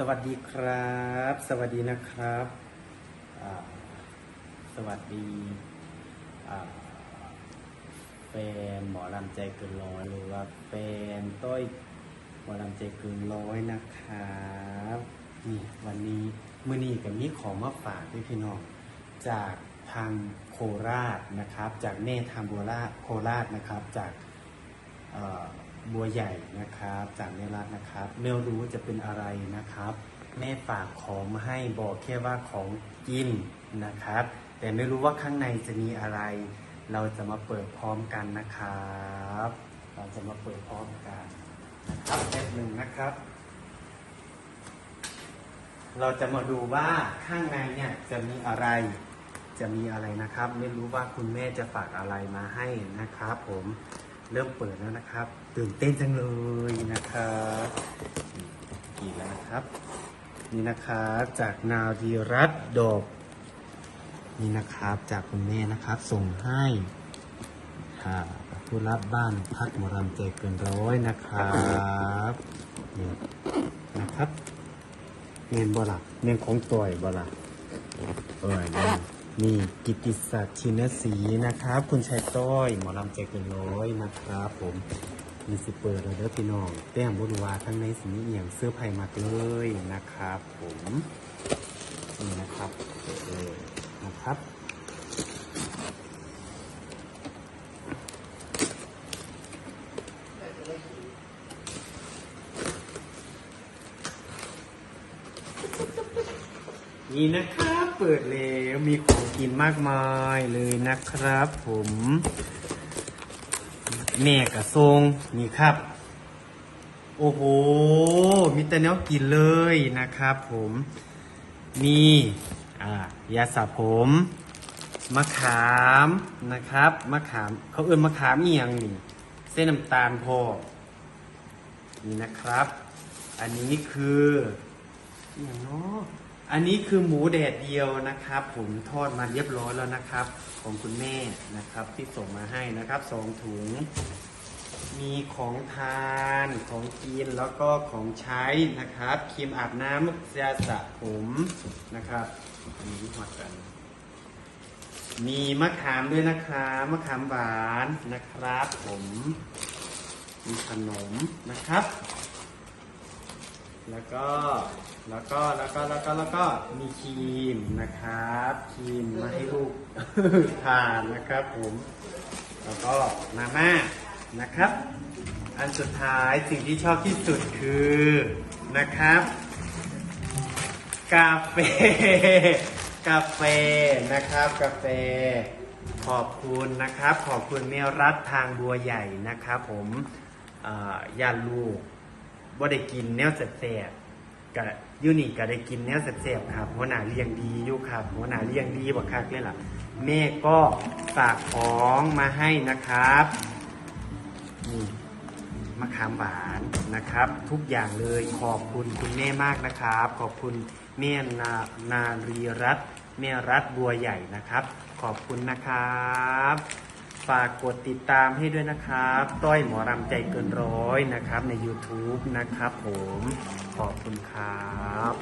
สวัสดีครับ สวัสดีนะครับ สวัสดีแฟนหมอลำใจเกินร้อยหรือว่าแฟนต้อยหมอลำใจเกินร้อยนะครับนี่วันนี้มื่อนี้กับมีของมาฝากด้วยพี่น้องจากทางโคราชนะครับ จากแม่ทางบัวราชโคราชนะครับจาก บัวใหญ่นะครับ จากแม่รัฐนะครับไม่รู้จะเป็นอะไรนะครับ แม่ฝากของมาให้บอกแค่ว่าของกินนะครับ แต่ไม่รู้ว่าข้างในจะมีอะไร เราจะมาเปิดพร้อมกันนะครับ เราจะมาเปิดพร้อมกันนะครับแป๊บหนึ่งนะครับ เราจะมาดูว่าข้างในเนี่ยจะมีอะไรจะมีอะไรนะครับ ไม่รู้ว่าคุณแม่จะฝากอะไรมาให้นะครับ ผม เริ่มเปิดแล้วนะครับ ตื่นเต้นจังเลยนะครับกี่แล้วนะครับ นี่นะครับจากนาดีรัตดอกนี่นะครับจากคุณแม่นะครับ ส่งให้ค่ะผู้รับบ้านพักหมรำใจเกินร้อยนะครับนี่นะครับเงินบ่ละเงินของต่อยบ่ละเอ้ย นี่กิตติศักดิ์ชินศรีนะครับ คุณชายต้อย หมอลำใจเกินร้อยนะครับผมมีสิเปิดเลยเด้อพี่น้องแต้มบุญวาทั้งในสีเอียงเสื้อไผ่มากเลยนะครับผมนี่นะครับเลยนะครับนี่นะครับ เปิดแล้วมีของกินมากมายเลยนะครับผมแม่กระทรงนี่ครับ โอ้โห มีแต่แนวกินเลยนะครับผมมีอ่ายาสระผมมะขามนะครับมะขามเขาเอื้นมะขามเอียงนี่เส้นน้ำตาลพอนี่นะครับ อันนี้คืออหย่างเนาะ อันนี้คือหมูแดดเดียวนะครับ ผมทอดมาเรียบร้อยแล้วนะครับ ของคุณแม่นะครับ ที่ส่งมาให้นะครับสองถุง มีของทานของกินแล้วก็ของใช้นะครับครีมอาบน้ำยาสระผมนะครับอันนี้หอดกัน มีมะขามด้วยนะครับมะขามหวานนะครับ ผม มีขนมนะครับ แล้วก็แล้วก็แล้วก็แล้วก็แล้วก็มีครีมนะครับครีมมาให้ลูกทานนะครับผมแล้วก็มาม่านะครับ อันสุดท้ายสิ่งที่ชอบที่สุดคือนะครับ กาแฟกาแฟนะครับ กาแฟ ขอบคุณนะครับ ขอบคุณเมรัตทางบัวใหญ่นะครับ ผมอ่าญาลูก ว่าได้กินแนวแสบๆกับยูนิก็ได้กินแนวแสบๆครับหัวหน้าเลี้ยงดีอยู่ครับหัวหน้าเลี้ยงดีบักคักเลยล่ะแม่ก็ฝากของมาให้นะครับนี่มะขามหวานนะครับ ทุกอย่างเลยขอบคุณคุณแม่มากนะครับ ขอบคุณแม่นานารีรัตนแม่รัตนบัวใหญ่นะครับ ขอบคุณนะครับ ฝากกดติดตามให้ด้วยนะครับ ต้อยหมอรำใจเกินร้อยนะครับ ใน YouTube นะครับผม ขอบคุณครับ